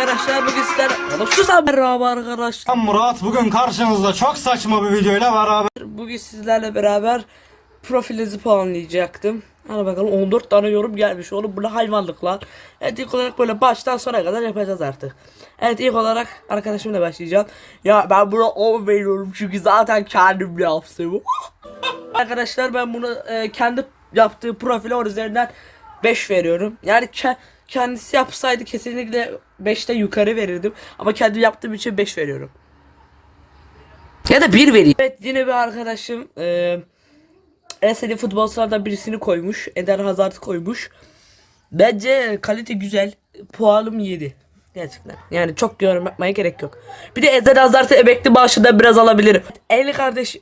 arkadaşlar bugün sizler Sus merhaba arkadaşlar Ben Murat bugün karşınızda çok saçma bir videoyla beraber Bugün sizlerle beraber profilinizi puanlayacaktım. Hadi bakalım 14 tane yorum gelmiş oğlum. Bu ne hayvanlık lan? Evet ilk olarak böyle baştan sona kadar yapacağız artık. Evet ilk olarak arkadaşımla başlayacağım. Ya ben buna 10 veriyorum çünkü zaten kendim yaptım. Arkadaşlar ben bunu e, kendi yaptığı profile üzerinden 5 veriyorum. Yani ke- kendisi yapsaydı kesinlikle 5'te yukarı verirdim. Ama kendi yaptığım için 5 veriyorum. Ya da 1 vereyim. Evet yine bir arkadaşım e, en sevdiğim futbolculardan birisini koymuş. Eden Hazard'ı koymuş. Bence kalite güzel. Puanım 7. Gerçekten. Yani çok yorum yapmaya gerek yok. Bir de Eden Hazard'ı emekli maaşından biraz alabilirim. Eli kardeş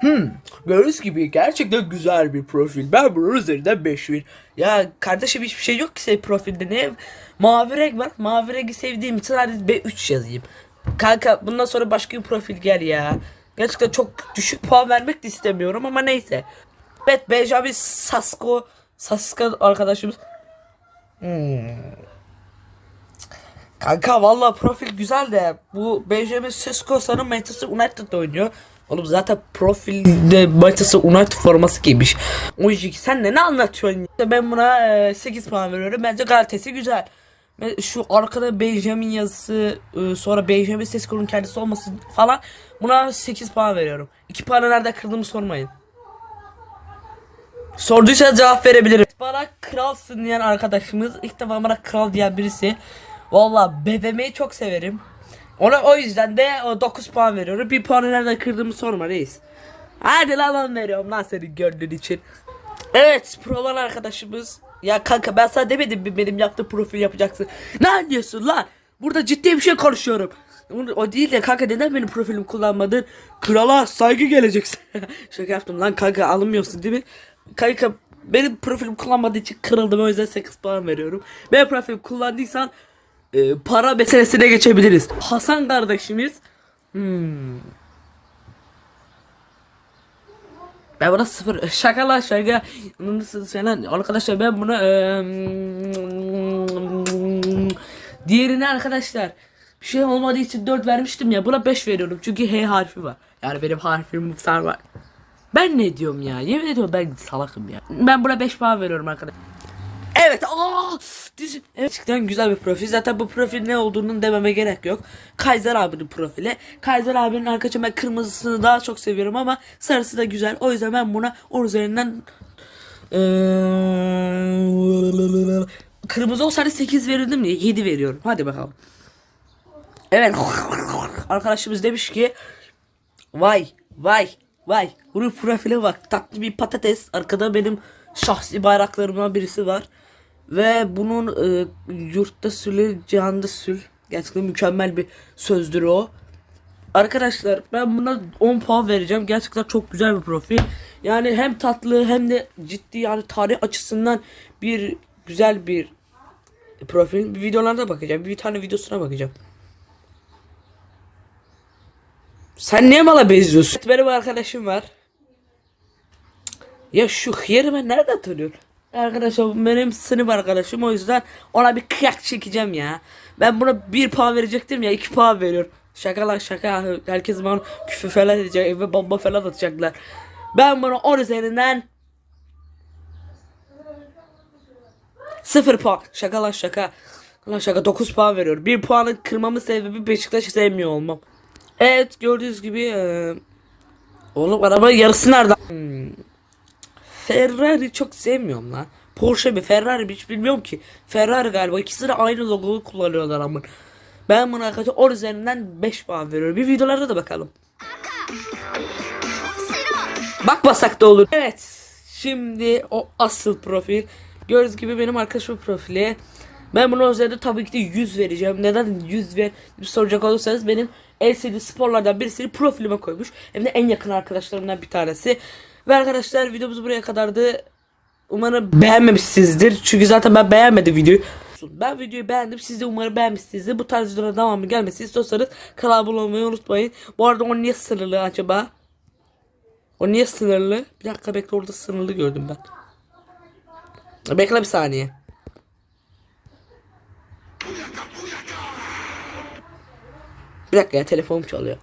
Hmm, gördüğünüz gibi gerçekten güzel bir profil. Ben bunun üzerinden 5 ver. Ya kardeşim hiçbir şey yok ki senin profilde. Ne? Mavi renk var. Mavi rengi sevdiğim için hadi B3 yazayım. Kanka bundan sonra başka bir profil gel ya. Gerçekten çok düşük puan vermek de istemiyorum ama neyse. Evet Benjamin Sasko Saska arkadaşımız. Hmm. Kanka valla profil güzel de bu Benjamin Sesko sanırım Manchester United'da oynuyor. Oğlum zaten profilde Manchester United forması giymiş. O sen de ne anlatıyorsun? Ben buna e, 8 puan veriyorum. Bence kalitesi güzel. Şu arkada Benjamin yazısı e, sonra Benjamin Sesko'nun kendisi olması falan buna 8 puan veriyorum. 2 puanı nerede kırdığımı sormayın. Sorduysa cevap verebilirim. Bana kralsın diyen arkadaşımız ilk defa bana kral diyen birisi. Valla BBM'yi çok severim. Ona o yüzden de o 9 puan veriyorum. Bir puanı nereden kırdığımı sorma reis. Hadi lan lan veriyorum lan seni gördüğün için. Evet provan arkadaşımız. Ya kanka ben sana demedim mi benim yaptığım profil yapacaksın. Ne diyorsun lan? Burada ciddi bir şey konuşuyorum. O- değil de kanka neden benim profilimi kullanmadın? Krala saygı geleceksin. Şaka yaptım lan kanka alınmıyorsun değil mi? Kanka benim profilimi kullanmadığı için kırıldım o yüzden 8 puan veriyorum. Benim profilimi kullandıysan e, para meselesine geçebiliriz. Hasan kardeşimiz hmm. Ben buna sıfır şaka lan şaka. Nasıl falan arkadaşlar ben buna eee, diğerine arkadaşlar bir şey olmadığı için 4 vermiştim ya buna 5 veriyorum. Çünkü H harfi var. Yani benim harfim muhtar var. Ben ne diyorum ya? Yemin ediyorum ben salakım ya. Ben buna 5 puan veriyorum arkadaşlar. Evet. Aa, dizi. Evet, gerçekten güzel bir profil. Zaten bu profil ne olduğunu dememe gerek yok. Kaiser abinin profili. Kaiser abinin arkadaşım ben kırmızısını daha çok seviyorum ama sarısı da güzel. O yüzden ben buna 10 üzerinden eee, kırmızı olsaydı 8 verirdim diye 7 veriyorum. Hadi bakalım. Evet. Arkadaşımız demiş ki Vay vay vay bunun profile bak tatlı bir patates arkada benim şahsi bayraklarımdan birisi var ve bunun e, yurtta sülü cihanda sül gerçekten mükemmel bir sözdür o Arkadaşlar ben buna 10 puan vereceğim. Gerçekten çok güzel bir profil. Yani hem tatlı hem de ciddi yani tarih açısından bir güzel bir profil. Bir videolarda bakacağım. Bir tane videosuna bakacağım. Sen niye mala benziyorsun? Benim arkadaşım var. Ya şu hıyarı ben nereden tanıyorum? Arkadaşım benim sınıf arkadaşım o yüzden ona bir kıyak çekeceğim ya. Ben buna bir puan verecektim ya iki puan veriyorum. Şaka lan şaka. Herkes bana küfür falan edecek eve bomba falan atacaklar. Ben buna 10 üzerinden Sıfır puan. Şaka lan şaka. Lan şaka 9 puan veriyorum. Bir puanı kırmamın sebebi Beşiktaş'ı sevmiyor olmam. Evet gördüğünüz gibi e, Oğlum araba yarısı nerede? Hmm. Ferrari çok sevmiyorum lan. Porsche mi Ferrari mi hiç bilmiyorum ki. Ferrari galiba ikisi de aynı logoyu kullanıyorlar ama. Ben buna arkadaşlar 10 üzerinden 5 puan veriyorum. Bir videolarda da bakalım. Bakmasak da olur. Evet. Şimdi o asıl profil. Gördüğünüz gibi benim arkadaşımın profili. Ben buna üzerinde tabii ki de 100 vereceğim. Neden 100 ver soracak olursanız benim en sevdiğim sporlardan birisini profilime koymuş. Hem de en yakın arkadaşlarımdan bir tanesi. Ve arkadaşlar videomuz buraya kadardı. Umarım beğenmemişsinizdir. Çünkü zaten ben beğenmedim videoyu. Ben videoyu beğendim. Siz de umarım beğenmişsinizdir. Bu tarz videoların devamı gelmesi istiyorsanız kanala abone olmayı unutmayın. Bu arada o niye sınırlı acaba? O niye sınırlı? Bir dakika bekle orada sınırlı gördüm ben. Bekle bir saniye. Bir dakika ya telefonum çalıyor.